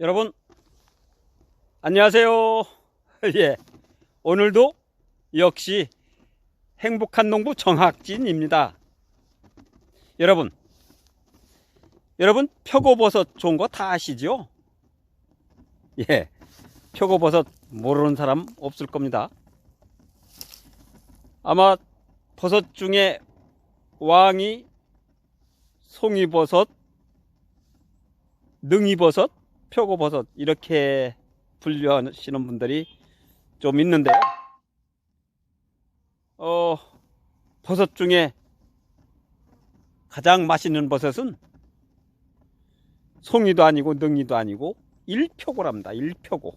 여러분 안녕하세요. 예. 오늘도 역시 행복한 농부 정학진입니다. 여러분 여러분 표고버섯 좋은 거 다 아시죠? 예. 표고버섯 모르는 사람 없을 겁니다. 아마 버섯 중에 왕이 송이버섯, 능이버섯, 표고버섯 이렇게 분류하시는 분들이 좀 있는데요. 어, 버섯 중에 가장 맛있는 버섯은 송이도 아니고 능이도 아니고 일표고랍니다. 일표고.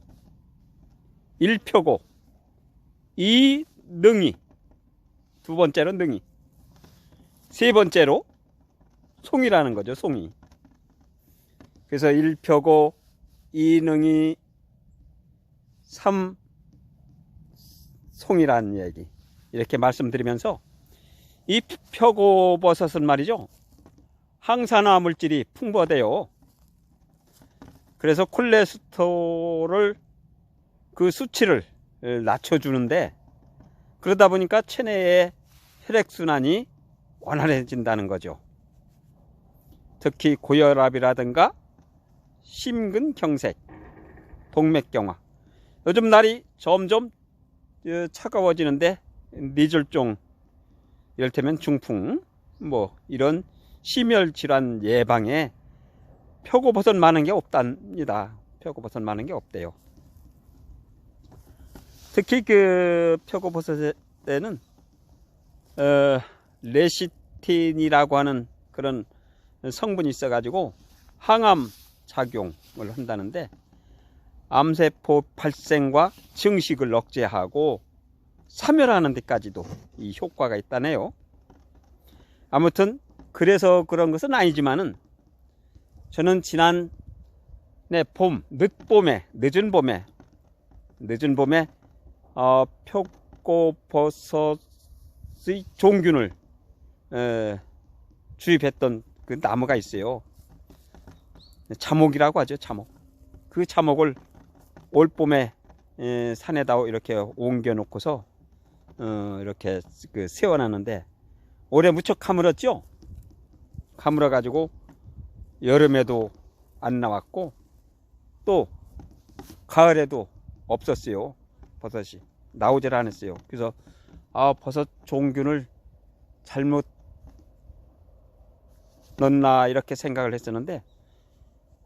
일표고. 이 능이. 두 번째로 능이. 세 번째로 송이라는 거죠. 송이. 그래서 일표고, 이능이, 삼송이라는 얘기. 이렇게 말씀드리면서 이 표고버섯은 말이죠. 항산화 물질이 풍부하대요. 그래서 콜레스테롤을 그 수치를 낮춰주는데 그러다 보니까 체내의 혈액순환이 원활해진다는 거죠. 특히 고혈압이라든가 심근경색, 동맥경화. 요즘 날이 점점 어, 차가워지는데 뇌졸중, 이를테면 중풍, 뭐 이런 심혈 질환 예방에 표고버섯 많은 게 없답니다. 표고버섯 많은 게 없대요. 특히 그 표고버섯에는 어, 레시틴이라고 하는 그런 성분이 있어가지고 항암 작용을 한다는데 암세포 발생과 증식을 억제하고 사멸하는 데까지도 이 효과가 있다네요. 아무튼 그래서 그런 것은 아니지만은 저는 지난 네, 봄, 늦봄에, 늦은 봄에, 늦은 봄에 어, 표고버섯의 종균을 에, 주입했던 그 나무가 있어요. 자목이라고 하죠, 자목. 그 자목을 올 봄에 에, 산에다 이렇게 옮겨 놓고서 어, 이렇게 그 세워놨는데 올해 무척 가물었죠? 가물어 가지고 여름에도 안 나왔고 또 가을에도 없었어요. 버섯이 나오질 않았어요. 그래서 아 버섯 종균을 잘못 넣나 이렇게 생각을 했었는데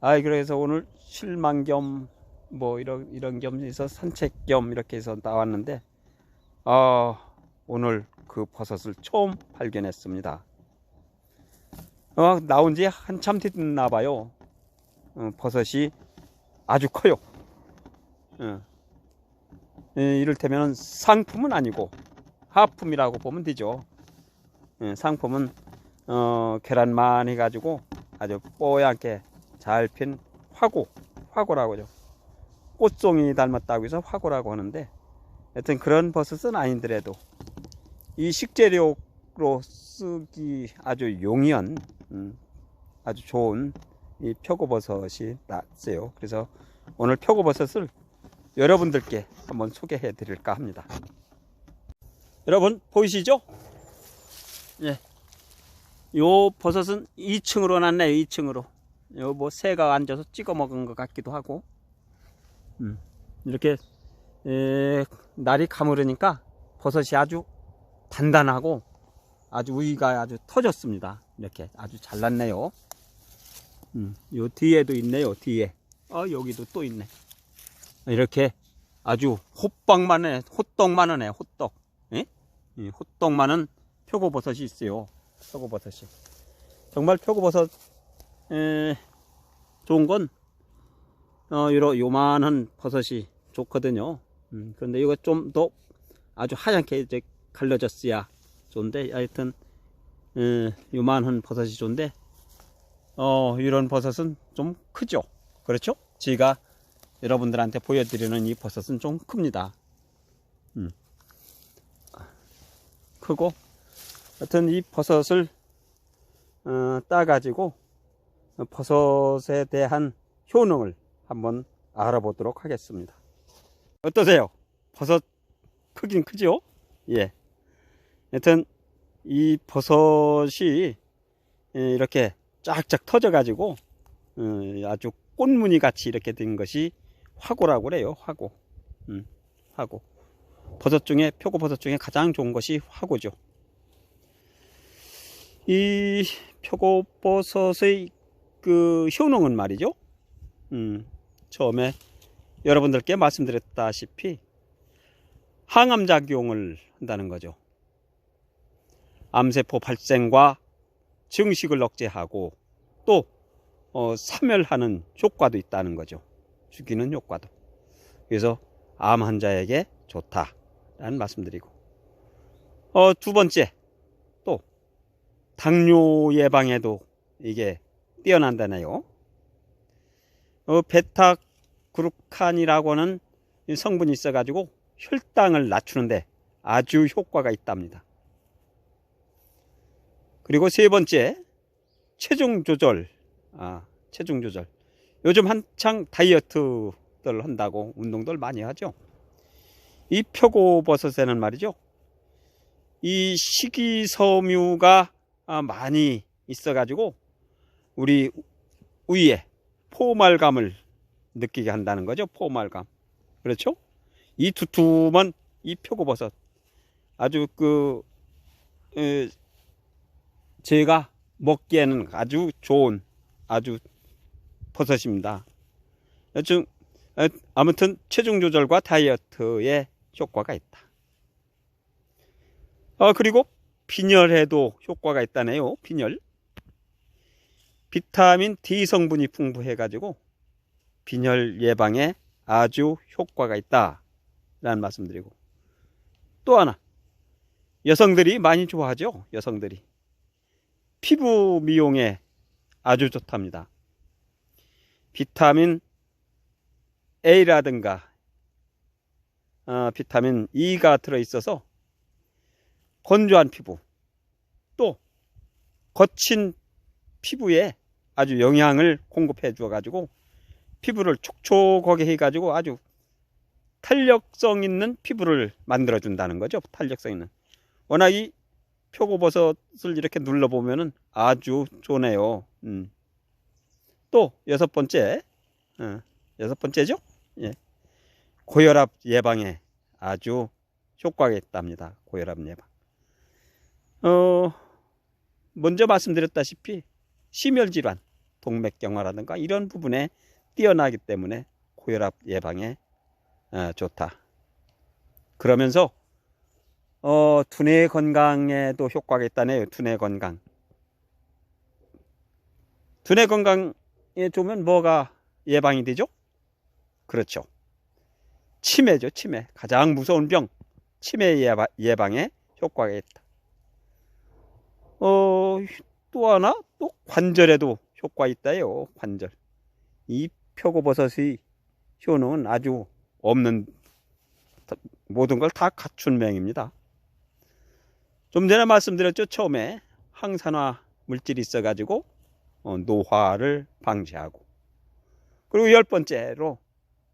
아 그래서 오늘 실망 겸 뭐 이런 이런 겸해서 산책 겸 이렇게 해서 나왔는데 아 오늘 그 버섯을 처음 발견했습니다. 어, 나온 지 한참 됐나 봐요. 어, 버섯이 아주 커요. 어. 예, 이를테면 상품은 아니고 하품이라고 보면 되죠. 예, 상품은 어, 계란만 해가지고 아주 뽀얗게 잘 핀 화고, 화고라고 하죠. 꽃송이 닮았다고 해서 화고라고 하는데 하여튼 그런 버섯은 아닌더라도 이 식재료로 쓰기 아주 용이한 음, 아주 좋은 이 표고버섯이 났어요. 그래서 오늘 표고버섯을 여러분들께 한번 소개해 드릴까 합니다. 여러분 보이시죠? 예. 요 버섯은 2층으로 났네요. 2층으로. 요뭐 새가 앉아서 찍어 먹은 것 같기도 하고. 음. 이렇게 에, 날이 가물으니까 버섯이 아주 단단하고 아주 우위가 아주 터졌습니다. 이렇게 아주 잘났네요. 음, 요 뒤에도 있네요. 뒤에. 어 여기도 또 있네. 이렇게 아주 호빵만해 호떡만하네 호떡. 예? 이 호떡만은 표고버섯이 있어요. 표고버섯이. 정말 표고버섯 에, 좋은 건 어, 요러 요만한 버섯이 좋거든요. 음, 그런데 이거 좀 더 아주 하얗게 이제 갈라졌어야 좋은데 하여튼 에, 요만한 버섯이 좋은데 어, 이런 버섯은 좀 크죠. 그렇죠? 제가 여러분들한테 보여드리는 이 버섯은 좀 큽니다. 음. 크고 하여튼 이 버섯을 어, 따가지고 버섯에 대한 효능을 한번 알아보도록 하겠습니다. 어떠세요? 버섯 크긴 크죠? 예. 여튼 이 버섯이 예, 이렇게 쫙쫙 터져 가지고 어, 아주 꽃무늬 같이 이렇게 된 것이 화고라고 그래요. 화고. 음, 화고. 버섯 중에 표고버섯 중에 가장 좋은 것이 화고죠. 이 표고버섯의 그 효능은 말이죠. 음, 처음에 여러분들께 말씀드렸다시피 항암 작용을 한다는 거죠. 암세포 발생과 증식을 억제하고 또 어, 사멸하는 효과도 있다는 거죠. 죽이는 효과도. 그래서 암 환자에게 좋다라는 말씀드리고 어, 두 번째 또 당뇨 예방에도 이게 뛰어난다네요. 어, 베타 그루칸이라고 하는 성분이 있어가지고 혈당을 낮추는데 아주 효과가 있답니다. 그리고 세 번째 체중 조절. 아, 체중 조절. 요즘 한창 다이어트들 한다고 운동들 많이 하죠. 이 표고버섯에는 말이죠. 이 식이섬유가 아, 많이 있어가지고 우리 위에 포말감을 느끼게 한다는 거죠. 포말감. 그렇죠? 이 두툼한 이 표고버섯. 아주 그, 에, 제가 먹기에는 아주 좋은 아주 버섯입니다. 여튼 아무튼 체중 조절과 다이어트에 효과가 있다. 어, 그리고 빈혈에도 효과가 있다네요. 빈혈. 비타민 D 성분이 풍부해 가지고 빈혈 예방에 아주 효과가 있다 라는 말씀드리고. 또 하나. 여성들이 많이 좋아하죠. 여성들이. 피부 미용에 아주 좋답니다. 비타민 A라든가 어, 비타민 E가 들어있어서 건조한 피부. 또 거친 피부에 아주 영양을 공급해 주어 가지고 피부를 촉촉하게 해 가지고 아주 탄력성 있는 피부를 만들어 준다는 거죠 탄력성 있는 워낙 이 표고버섯을 이렇게 눌러보면은 아주 좋네요. 음. 또 여섯 번째, 어, 여섯 번째죠? 예. 고혈압 예방에 아주 효과가 있답니다. 고혈압 예방. 어, 먼저 말씀드렸다시피 심혈질환, 동맥경화라든가 이런 부분에 뛰어나기 때문에 고혈압 예방에 어, 좋다. 그러면서 어, 두뇌 건강에도 효과가 있다네요. 두뇌 건강. 두뇌 건강에 좋으면 뭐가 예방이 되죠? 그렇죠. 치매죠, 치매. 가장 무서운 병. 치매 예방에 효과가 있다. 어, 또 하나, 또 관절에도 효과 있다요. 관절. 이 표고버섯의 효능은 아주 없는 모든 걸 다 갖춘 명입니다. 좀 전에 말씀드렸죠. 처음에 항산화 물질이 있어가지고 어, 노화를 방지하고 그리고 열 번째로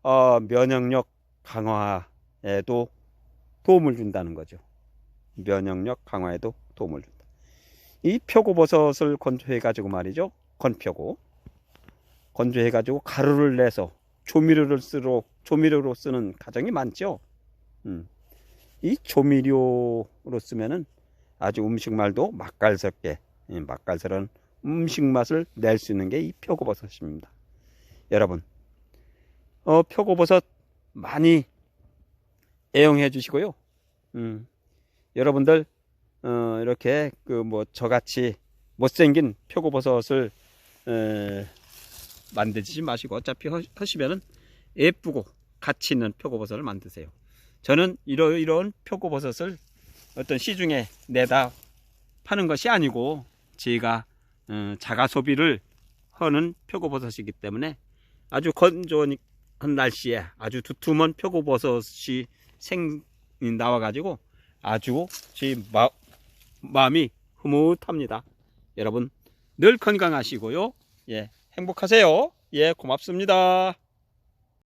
어, 면역력 강화에도 도움을 준다는 거죠. 면역력 강화에도 도움을 준다. 이 표고버섯을 건조해 가지고 말이죠. 건표고 건조해 가지고 가루를 내서 조미료를 쓰러 조미료로 쓰는 가정이 많죠. 음. 이 조미료로 쓰면은 아주 음식 말도 맛깔스럽게 예, 맛깔스러운 음식 맛을 낼 수 있는 게 이 표고버섯입니다. 여러분, 어, 표고버섯 많이 애용해 주시고요. 음, 여러분들 어, 이렇게 그 뭐 저같이 못생긴 표고버섯을 에, 만드지 마시고 어차피 하시면은 예쁘고 가치 있는 표고버섯을 만드세요. 저는 이러, 이런 표고버섯을 어떤 시중에 내다 파는 것이 아니고 제가 어, 자가 소비를 하는 표고버섯이기 때문에 아주 건조한 날씨에 아주 두툼한 표고버섯이 생 나와 가지고 아주 제 마, 마음이 흐뭇합니다. 여러분 늘 건강하시고요. 예, 행복하세요. 예, 고맙습니다.